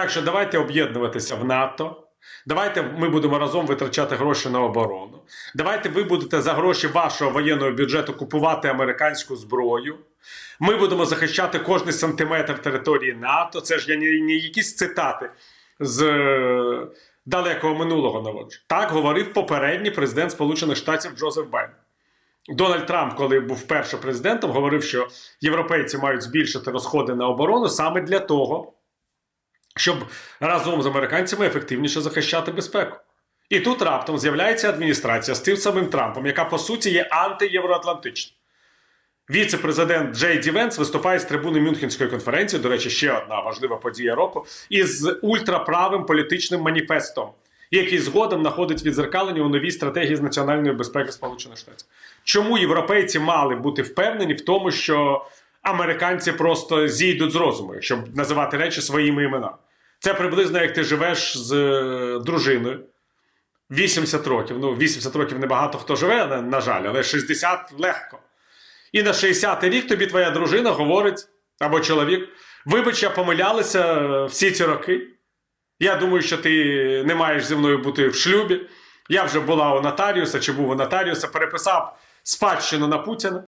Так що давайте об'єднуватися в НАТО. Давайте ми будемо разом витрачати гроші на оборону. Давайте ви будете за гроші вашого воєнного бюджету купувати американську зброю. Ми будемо захищати кожний сантиметр території НАТО. Це ж я не, не якісь цитати з е, далекого минулого наводжу. Так говорив попередній президент Сполучених Штатів Джозеф Байден. Дональд Трамп, коли був вперше президентом, говорив, що європейці мають збільшити розходи на оборону саме для того, щоб разом з американцями ефективніше захищати безпеку. І тут раптом з'являється адміністрація з тим самим Трампом, яка по суті є антиєвроатлантична. Віце-президент Джей Ді Венс виступає з трибуни Мюнхенської конференції, до речі, ще одна важлива подія року, із ультраправим політичним маніфестом, який згодом знаходить відзеркалення у новій стратегії з національної безпеки Сполучених Штатів. Чому європейці мали бути впевнені в тому, що американці просто зійдуть з розуму, щоб називати речі своїми іменами? Це приблизно як ти живеш з е, дружиною. 80 років. Ну, 80 років небагато хто живе, на, на жаль, але 60 легко. І на 60-й рік тобі твоя дружина говорить або чоловік: вибач, я помилялася е, всі ці роки. Я думаю, що ти не маєш зі мною бути в шлюбі. Я вже була у нотаріуса чи був у нотаріуса, переписав спадщину на Путіна.